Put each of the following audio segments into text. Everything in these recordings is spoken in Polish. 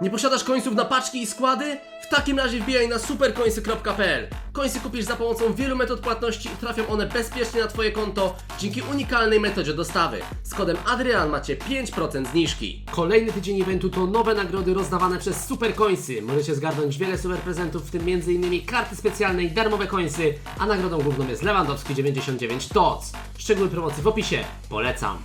Nie posiadasz końców na paczki i składy? W takim razie wbijaj na superkońsy.pl. Końsy kupisz za pomocą wielu metod płatności i trafią one bezpiecznie na Twoje konto dzięki unikalnej metodzie dostawy. Z kodem Adrian macie 5% zniżki. Kolejny tydzień eventu to nowe nagrody rozdawane przez Super Coinsy. Możecie zgarnąć wiele super prezentów, w tym m.in. karty specjalne i darmowe coinsy, a nagrodą główną jest Lewandowski 99 TOC. Szczegóły promocji w opisie. Polecam.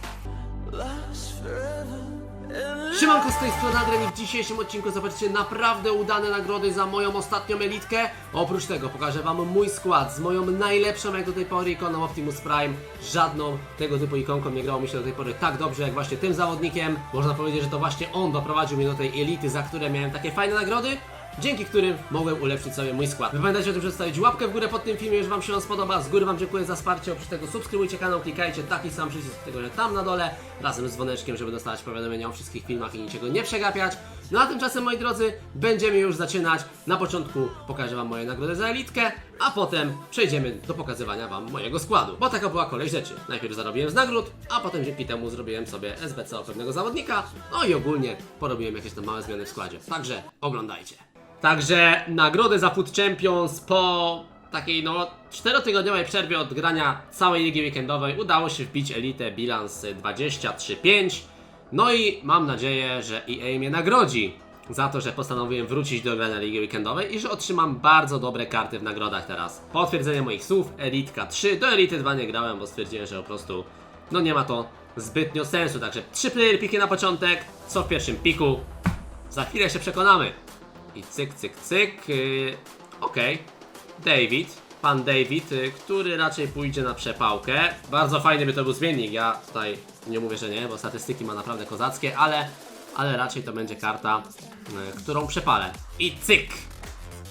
Siemanko z tej strony Adrian i w dzisiejszym odcinku zobaczycie naprawdę udane nagrody za moją ostatnią elitkę. Oprócz tego pokażę Wam mój skład z moją najlepszą jak do tej pory ikoną Optimus Prime. Żadną tego typu ikonką nie grało mi się do tej pory tak dobrze jak właśnie tym zawodnikiem. Można powiedzieć, że to właśnie on doprowadził mnie do tej elity, za które miałem takie fajne nagrody. Dzięki którym mogłem ulepszyć sobie mój skład. Pamiętajcie o tym, żeby zostawić łapkę w górę pod tym filmie, jeżeli Wam się on spodoba. Z góry Wam dziękuję za wsparcie. Oprócz tego subskrybujcie kanał, klikajcie taki sam przycisk, tego że tam na dole, razem z dzwoneczkiem, żeby dostawać powiadomienia o wszystkich filmach i niczego nie przegapiać. No a tymczasem, moi drodzy, będziemy już zaczynać. Na początku pokażę Wam moje nagrody za elitkę, a potem przejdziemy do pokazywania Wam mojego składu. Bo taka była kolej rzeczy. Najpierw zarobiłem z nagród, a potem dzięki temu zrobiłem sobie SBC o pewnego zawodnika. No i ogólnie porobiłem jakieś tam małe zmiany w składzie. Także oglądajcie. Także nagrody za Food Champions po takiej no 4-tygodniowej przerwie od grania całej ligi weekendowej udało się wbić elitę bilans 23-5. No i mam nadzieję, że EA mnie nagrodzi za to, że postanowiłem wrócić do grania ligi weekendowej i że otrzymam bardzo dobre karty w nagrodach teraz. Potwierdzenie moich słów, Elitka 3, do Elity 2 nie grałem, bo stwierdziłem, że po prostu no nie ma to zbytnio sensu. Także 3 player piki na początek, co w pierwszym piku, za chwilę się przekonamy. I cyk, cyk, cyk. Yy, Okej. David. Pan David, yy, który raczej pójdzie na przepałkę. Bardzo fajny by to był zmiennik. Ja tutaj nie mówię, że nie, bo statystyki ma naprawdę kozackie, ale, ale raczej to będzie karta, yy, którą przepalę. I cyk!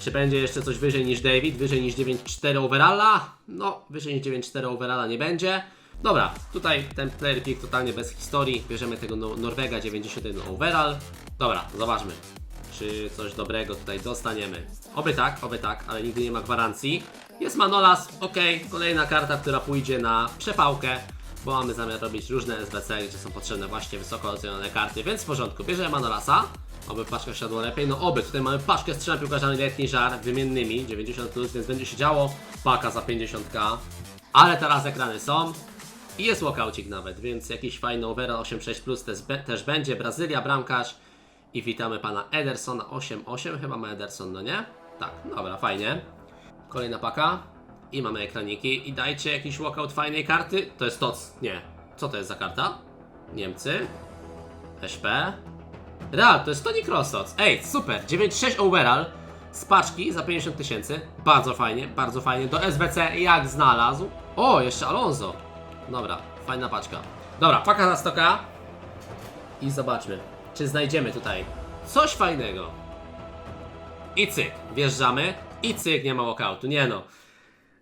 Czy będzie jeszcze coś wyżej niż David? Wyżej niż 9.4 overalla? No, wyżej niż 9.4 overalla nie będzie. Dobra, tutaj ten player pick totalnie bez historii. Bierzemy tego no Norwega 91 overall. Dobra, zobaczmy czy coś dobrego tutaj dostaniemy. Oby tak, oby tak, ale nigdy nie ma gwarancji. Jest Manolas, ok, kolejna karta, która pójdzie na przepałkę, bo mamy zamiar robić różne SBC, gdzie są potrzebne właśnie wysoko ocenione karty, więc w porządku, bierzemy Manolasa. Oby paczka siadła lepiej, no oby, tutaj mamy paczkę z trzema piłkarzami letni żar wymiennymi, 90+, plus, więc będzie się działo, paka za 50k, ale teraz ekrany są. I jest walkoucik nawet, więc jakiś fajny overall 8.6 plus też, też będzie. Brazylia, bramkarz. I witamy pana Edersona 8.8, chyba ma Ederson, no nie? Tak, dobra, fajnie. Kolejna paka. I mamy ekraniki. I dajcie jakiś walkout fajnej karty. To jest TOC. Nie. Co to jest za karta? Niemcy. SP. Real, to jest Toni Kroos Ej, super. 9.6 overall. Z paczki za 50 tysięcy. Bardzo fajnie, bardzo fajnie. Do SBC jak znalazł. O, jeszcze Alonso. Dobra, fajna paczka. Dobra, paka za stoka. I zobaczmy, czy znajdziemy tutaj coś fajnego. I cyk, wjeżdżamy. I cyk, nie ma walkoutu. Nie no.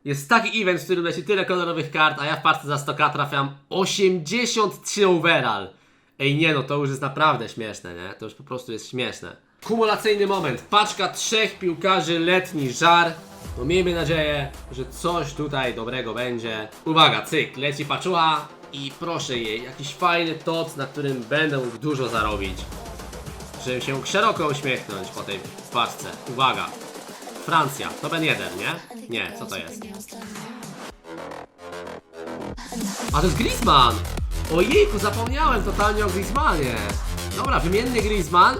Jest taki event, w którym leci tyle kolorowych kart, a ja w parce za 100k trafiam 83 overall. Ej, nie no, to już jest naprawdę śmieszne, nie? To już po prostu jest śmieszne. Kumulacyjny moment. Paczka trzech piłkarzy, letni żar. No miejmy nadzieję, że coś tutaj dobrego będzie. Uwaga, cyk, leci paczuła i proszę jej, jakiś fajny top, na którym będę mógł dużo zarobić. Żeby się szeroko uśmiechnąć po tej paczce. Uwaga. Francja, to Ben 1, nie? Nie, co to jest? A to jest Griezmann! Ojejku, zapomniałem totalnie o Griezmannie. Dobra, wymienny Griezmann.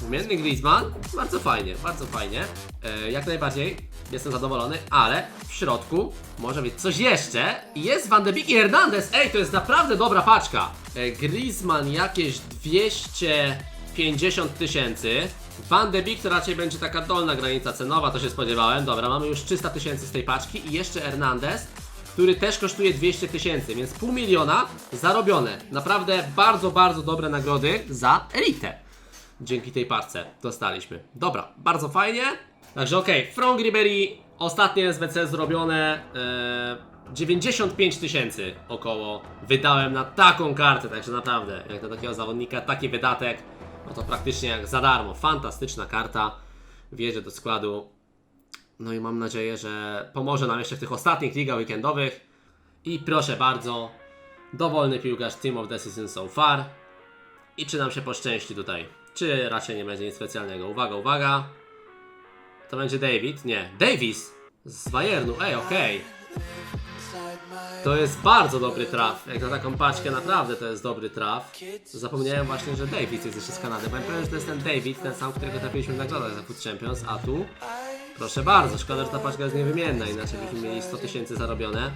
Wymienny Griezmann. Bardzo fajnie, bardzo fajnie. E, jak najbardziej jestem zadowolony, ale w środku może być coś jeszcze. Jest Van de Beek i Hernandez. Ej, to jest naprawdę dobra paczka. E, Griezmann jakieś 250 tysięcy. Van de Beek to raczej będzie taka dolna granica cenowa, to się spodziewałem. Dobra, mamy już 300 tysięcy z tej paczki i jeszcze Hernandez który też kosztuje 200 tysięcy, więc pół miliona zarobione. Naprawdę bardzo, bardzo dobre nagrody za elitę. Dzięki tej parce dostaliśmy. Dobra, bardzo fajnie. Także okej, okay. From Ribery, ostatnie SBC zrobione. E, 95 tysięcy około wydałem na taką kartę, także naprawdę, jak na takiego zawodnika, taki wydatek, no to praktycznie jak za darmo. Fantastyczna karta, wjedzie do składu. No i mam nadzieję, że pomoże nam jeszcze w tych ostatnich ligach weekendowych. I proszę bardzo, dowolny piłkarz Team of the Season so far. I czy nam się poszczęści tutaj? czy raczej nie będzie nic specjalnego? Uwaga, uwaga. To będzie David? Nie. Davis z Bayernu. Ej, okej. To jest bardzo dobry traf. Jak na taką paczkę naprawdę to jest dobry traf. Zapomniałem właśnie, że David jest jeszcze z Kanady. Powiem pewien, że to jest ten David, ten sam, którego trafiliśmy w nagrodach za Food Champions, a tu proszę bardzo, szkoda, że ta paczka jest niewymienna, inaczej byśmy mieli 100 tysięcy zarobione.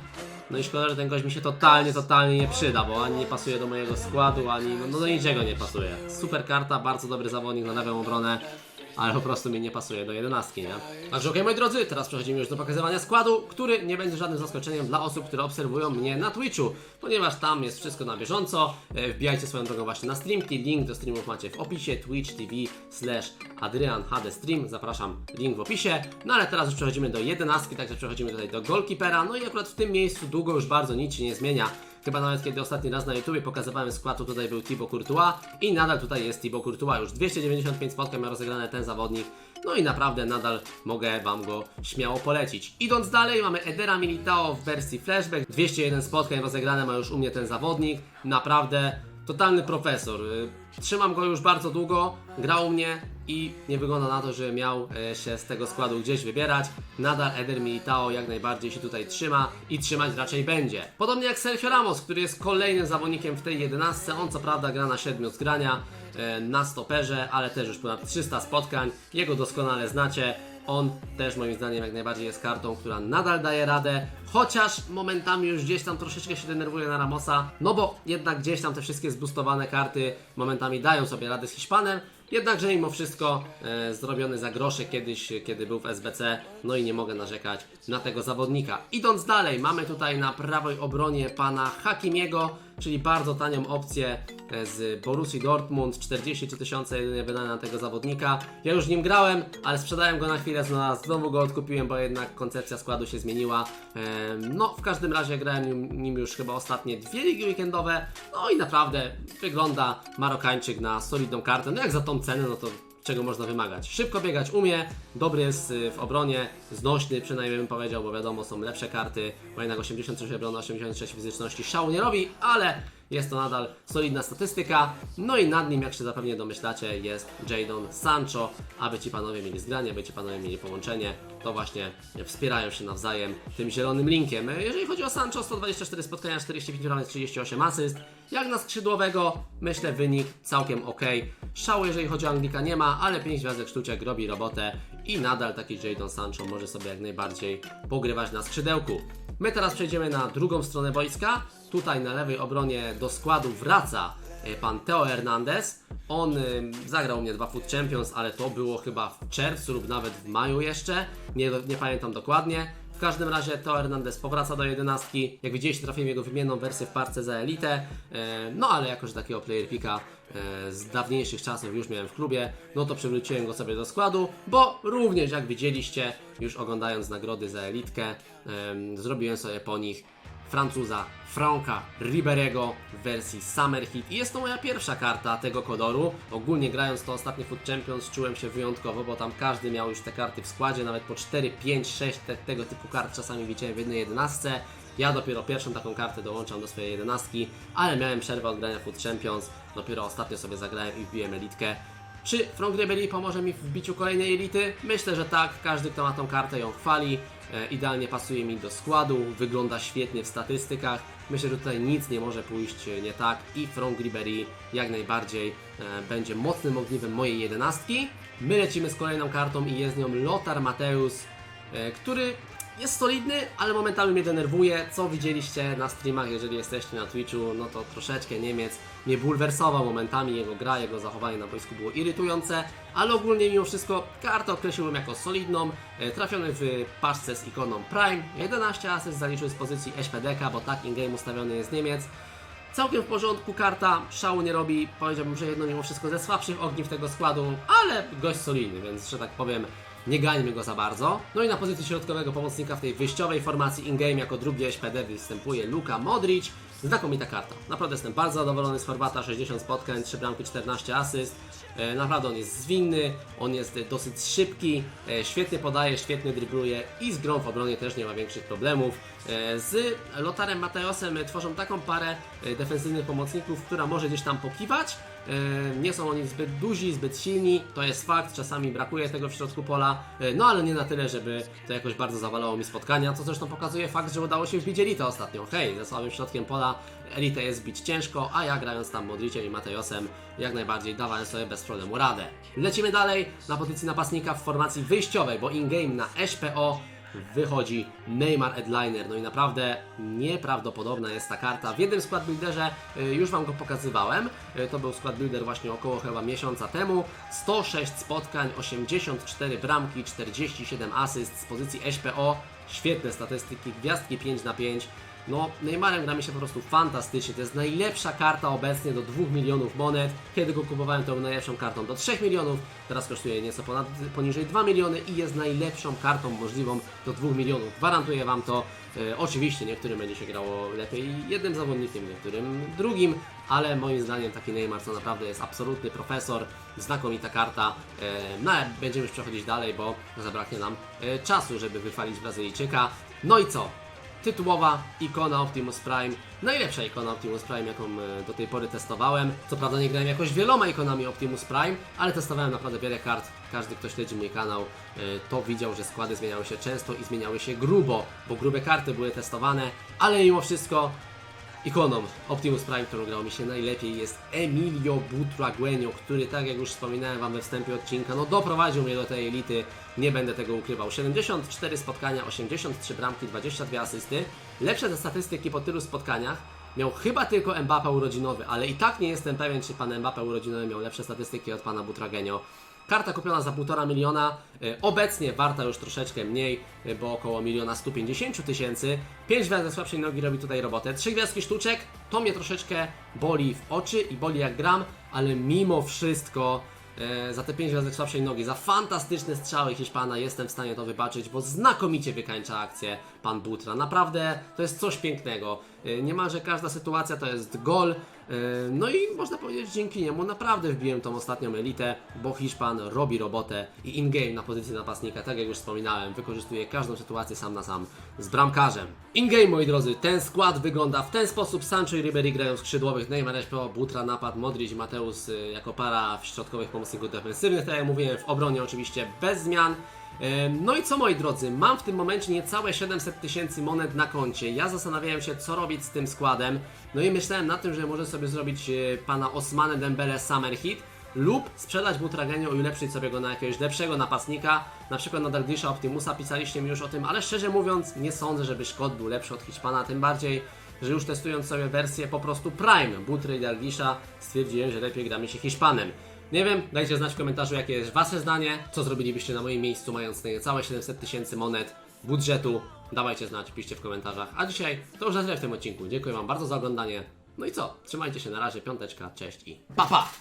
No i szkoda, że ten gość mi się totalnie, totalnie nie przyda, bo ani nie pasuje do mojego składu, ani no, no do niczego nie pasuje. Super karta, bardzo dobry zawodnik na lewą obronę ale po prostu mi nie pasuje do jedenastki, nie? Także okej, moi drodzy, teraz przechodzimy już do pokazywania składu, który nie będzie żadnym zaskoczeniem dla osób, które obserwują mnie na Twitchu, ponieważ tam jest wszystko na bieżąco. E, Wbijajcie swoją drogą właśnie na streamki, link do streamów macie w opisie, twitch TV slash Adrian Stream, zapraszam, link w opisie. No ale teraz już przechodzimy do jedenastki, także przechodzimy tutaj do goalkeepera, no i akurat w tym miejscu długo już bardzo nic się nie zmienia. Chyba nawet kiedy ostatni raz na YouTubie pokazywałem skład, to tutaj był Thibaut Courtois i nadal tutaj jest Thibaut Courtois. Już 295 spotkań ma rozegrane ten zawodnik. No i naprawdę nadal mogę Wam go śmiało polecić. Idąc dalej, mamy Edera Militao w wersji flashback. 201 spotkań rozegrane ma już u mnie ten zawodnik. Naprawdę totalny profesor. Y, Trzymam go już bardzo długo, grał u mnie i nie wygląda na to, że miał e, się z tego składu gdzieś wybierać. Nadal Eder Militao jak najbardziej się tutaj trzyma i trzymać raczej będzie. Podobnie jak Sergio Ramos, który jest kolejnym zawodnikiem w tej 11. On co prawda gra na 7 zgrania e, na stoperze, ale też już ponad 300 spotkań. Jego doskonale znacie. On też moim zdaniem jak najbardziej jest kartą, która nadal daje radę, chociaż momentami już gdzieś tam troszeczkę się denerwuje na Ramosa, no bo jednak gdzieś tam te wszystkie zbustowane karty momentami dają sobie radę z Hiszpanem, jednakże mimo wszystko e, zrobiony za grosze kiedyś, kiedy był w SBC, no i nie mogę narzekać na tego zawodnika. Idąc dalej, mamy tutaj na prawej obronie pana Hakimiego, czyli bardzo tanią opcję e, z Borussii Dortmund, 43 tysiące jedynie wydane na tego zawodnika. Ja już nim grałem, ale sprzedałem go na chwilę, znowu- go odkupiłem, bo jednak koncepcja składu się zmieniła. No, w każdym razie grałem nim już chyba ostatnie dwie ligi weekendowe, no i naprawdę wygląda Marokańczyk na solidną kartę. No jak za tą cenę, no to czego można wymagać. Szybko biegać umie, dobry jest y, w obronie, znośny przynajmniej bym powiedział, bo wiadomo są lepsze karty, bo jednak 86 obrony, 86 fizyczności szału nie robi, ale jest to nadal solidna statystyka. No i nad nim, jak się zapewne domyślacie, jest Jadon Sancho, aby ci panowie mieli zgranie, aby ci panowie mieli połączenie, to właśnie wspierają się nawzajem tym zielonym linkiem. Jeżeli chodzi o Sancho, 124 spotkania, 45 bramek, 38 asyst. Jak na skrzydłowego, myślę wynik całkiem ok. Szału, jeżeli chodzi o Anglika, nie ma, ale 5 gwiazdek sztuczek robi robotę i nadal taki Jadon Sancho może sobie jak najbardziej pogrywać na skrzydełku. My teraz przejdziemy na drugą stronę wojska. Tutaj na lewej obronie do składu wraca e, pan Teo Hernandez. On zagrał mnie dwa Food Champions, ale to było chyba w czerwcu lub nawet w maju jeszcze. Nie, nie pamiętam dokładnie. Każdym razie Teo Hernandez powraca do jedenastki. Jak widzieliście, trafiłem jego wymienną wersję w parce za elitę. E, no ale jako, że takiego player picka e, z dawniejszych czasów już miałem w klubie, no to przywróciłem go sobie do składu, bo również jak widzieliście, już oglądając nagrody za elitkę, em, zrobiłem sobie po nich Francuza Franka Riberego w wersji Summer Hit. I jest to moja pierwsza karta tego koloru. Ogólnie grając to ostatnie Food Champions czułem się wyjątkowo, bo tam każdy miał już te karty w składzie, nawet po 4, 5, 6 te, tego typu kart czasami widziałem w jednej jedenastce. Ja dopiero pierwszą taką kartę dołączam do swojej jedenastki, ale miałem przerwę od grania Food Champions. Dopiero ostatnio sobie zagrałem i wbiłem elitkę. Czy Frank Ribery pomoże mi w wbiciu kolejnej elity? Myślę, że tak. Każdy, kto ma tą kartę, ją chwali. E, idealnie pasuje mi do składu, wygląda świetnie w statystykach. Myślę, że tutaj nic nie może pójść e, nie tak i Frank Ribery jak najbardziej e, będzie mocnym ogniwem mojej jedenastki. My lecimy z kolejną kartą i jest nią Lothar Mateusz, e, który jest solidny, ale momentami mnie denerwuje. Co widzieliście na streamach, jeżeli jesteście na Twitchu, no to troszeczkę Niemiec mnie bulwersował momentami. Jego gra, jego zachowanie na boisku było irytujące, ale ogólnie mimo wszystko kartę określiłem jako solidną. E, Trafiony w paczce z ikoną Prime. 11 asyst zaliczył z pozycji SPDK, bo tak in-game ustawiony jest Niemiec. Całkiem w porządku, karta szału nie robi, powiedziałbym, że jedno mimo wszystko ze słabszych ogniw tego składu, ale gość solidny, więc że tak powiem, nie gańmy go za bardzo. No i na pozycji środkowego pomocnika w tej wyjściowej formacji in-game jako drugi SPD występuje Luka Modric. Znakomita karta. Naprawdę jestem bardzo zadowolony z Chorwata, 60 spotkań, 3 bramki, 14 asyst. E, Naprawdę on jest zwinny, on jest dosyć szybki, e, świetnie podaje, świetnie dribluje i z grą w obronie też nie ma większych problemów. E, Z Lotarem Mateosem tworzą taką parę e, defensywnych pomocników, która może gdzieś tam pokiwać, E, Nie są oni zbyt duzi, zbyt silni, to jest fakt, czasami brakuje tego w środku pola, no ale nie na tyle, żeby to jakoś bardzo zawalało mi spotkania, co zresztą pokazuje fakt, że udało się wbić Elite ostatnio. Hej, ze słabym środkiem pola Elite jest bić ciężko, a ja grając tam Modriciem i Matejosem jak najbardziej dawałem sobie bez problemu radę. Lecimy dalej na pozycji napastnika w formacji wyjściowej, bo in-game na SPO wychodzi Neymar Headliner. No i naprawdę nieprawdopodobna jest ta karta. W jednym skład builderze y, już Wam go pokazywałem. Y, To był skład builder właśnie około chyba miesiąca temu. 106 spotkań, 84 bramki, 47 asyst z pozycji SPO. Świetne statystyki, gwiazdki 5 na 5. No, Neymarem gra mi się po prostu fantastycznie. To jest najlepsza karta obecnie do 2 milionów monet. Kiedy go kupowałem, to był najlepszą kartą do 3 milionów. Teraz kosztuje nieco ponad, poniżej 2 miliony i jest najlepszą kartą możliwą do 2 milionów. Gwarantuję Wam to. E, oczywiście niektórym będzie się grało lepiej jednym zawodnikiem, niektórym drugim, ale moim zdaniem taki Neymar to naprawdę jest absolutny profesor, znakomita karta. E, no ale będziemy już przechodzić dalej, bo zabraknie nam e, czasu, żeby wychwalić Brazylijczyka. No i co? Tytułowa ikona Optimus Prime, najlepsza ikona Optimus Prime, jaką e, do tej pory testowałem. Co prawda nie grałem jakoś wieloma ikonami Optimus Prime, ale testowałem naprawdę wiele kart. Każdy, kto śledzi mój kanał, e, to widział, że składy zmieniały się często i zmieniały się grubo, bo grube karty były testowane, ale mimo wszystko Ikoną Optimus Prime, którą grało mi się najlepiej jest Emilio Butragueño, który tak jak już wspominałem Wam we wstępie odcinka, no doprowadził mnie do tej elity, nie będę tego ukrywał. 74 spotkania, 83 bramki, 22 asysty. Lepsze te statystyki po tylu spotkaniach miał chyba tylko Mbappé urodzinowy, ale i tak nie jestem pewien, czy pan Mbappé urodzinowy miał lepsze statystyki od pana Butragueño. Karta kupiona za 1,5 miliona, e, obecnie warta już troszeczkę mniej, e, bo około miliona 150 tysięcy. 5 gwiazdek słabszej nogi robi tutaj robotę. 3 gwiazdki sztuczek, to mnie troszeczkę boli w oczy i boli jak gram, ale mimo wszystko e, za te 5 gwiazdek słabszej nogi, za fantastyczne strzały Hiszpana jestem w stanie to wybaczyć, bo znakomicie wykańcza akcję pan Butra. Naprawdę to jest coś pięknego. Niemalże każda sytuacja to jest gol. E, No i można powiedzieć, dzięki niemu naprawdę wbiłem tą ostatnią elitę, bo Hiszpan robi robotę i in-game na pozycji napastnika, tak jak już wspominałem, wykorzystuje każdą sytuację sam na sam z bramkarzem. In-game, moi drodzy, ten skład wygląda w ten sposób. Sancho i Ribery grają skrzydłowych, Neymar, SPO, Butra, napad, Modric, Mateusz y, jako para w środkowych pomocników defensywnych, tak jak mówiłem, w obronie oczywiście bez zmian. No i co moi drodzy, mam w tym momencie niecałe 700 tysięcy monet na koncie. Ja zastanawiałem się, co robić z tym składem. No i myślałem na tym, że może sobie zrobić e, pana Osmane Dembele Summer Hit lub sprzedać Butragenio i ulepszyć sobie go na jakiegoś lepszego napastnika, na przykład na Dalglisha Optimusa, pisaliście mi już o tym, ale szczerze mówiąc nie sądzę, żeby Szkot był lepszy od Hiszpana, tym bardziej, że już testując sobie wersję po prostu Prime Butry i stwierdziłem, że lepiej gramy się Hiszpanem. Nie wiem, dajcie znać w komentarzu jakie jest Wasze zdanie, co zrobilibyście na moim miejscu mając niecałe 700 tysięcy monet budżetu. Dawajcie znać, piszcie w komentarzach. A dzisiaj to już na tyle w tym odcinku. Dziękuję Wam bardzo za oglądanie. No i co? Trzymajcie się na razie, piąteczka, cześć i pa pa!